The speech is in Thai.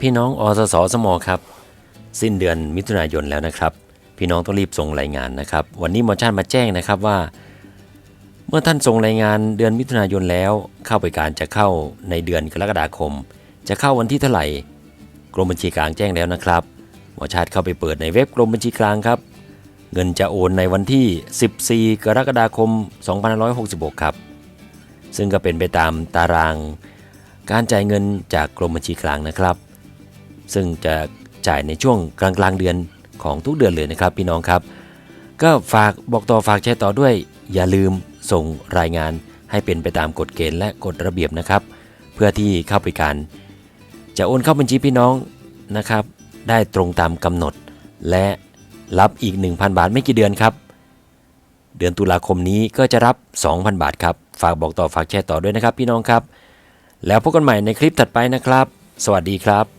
พี่น้องอสสสมครับ สิ้นเดือนมิถุนายนแล้วนะครับ พี่น้องต้องรีบส่งรายงานนะครับ วันนี้หมอชาติมาแจ้งนะครับว่า เมื่อท่านส่งรายงานเดือนมิถุนายนแล้ว เข้าไปการจะเข้าในเดือนกรกฎาคม จะเข้าวันที่เท่าไหร่ กรมบัญชีกลางแจ้งแล้วนะครับหมอชาติเข้าไปเปิดในเว็บกรมบัญชีกลางครับ เงินจะโอนในวันที่ 14 กรกฎาคม 2566 ครับ ซึ่งก็เป็นไปตามตาราง การจ่ายเงินจากกรมบัญชีกลางนะครับ ซึ่งจะจ่ายในช่วงกลางกลางเดือนของทุกเดือนเลยนะครับพี่น้องครับ ก็ฝากบอกต่อฝากแชร์ต่อด้วย อย่าลืมส่งรายงานให้เป็นไปตามกฎเกณฑ์และกฎระเบียบนะครับ เพื่อที่เข้าไปการ จะโอนเข้าบัญชีพี่น้องนะครับ ได้ตรงตามกำหนด และรับอีก 1,000 บาทไม่กี่เดือนครับ เดือนตุลาคมนี้ก็จะรับ 2,000 บาทครับ ฝากบอกต่อฝากแชร์ต่อด้วยนะครับพี่น้องครับ แล้วพบกันใหม่ในคลิปถัดไปนะครับ สวัสดีครับ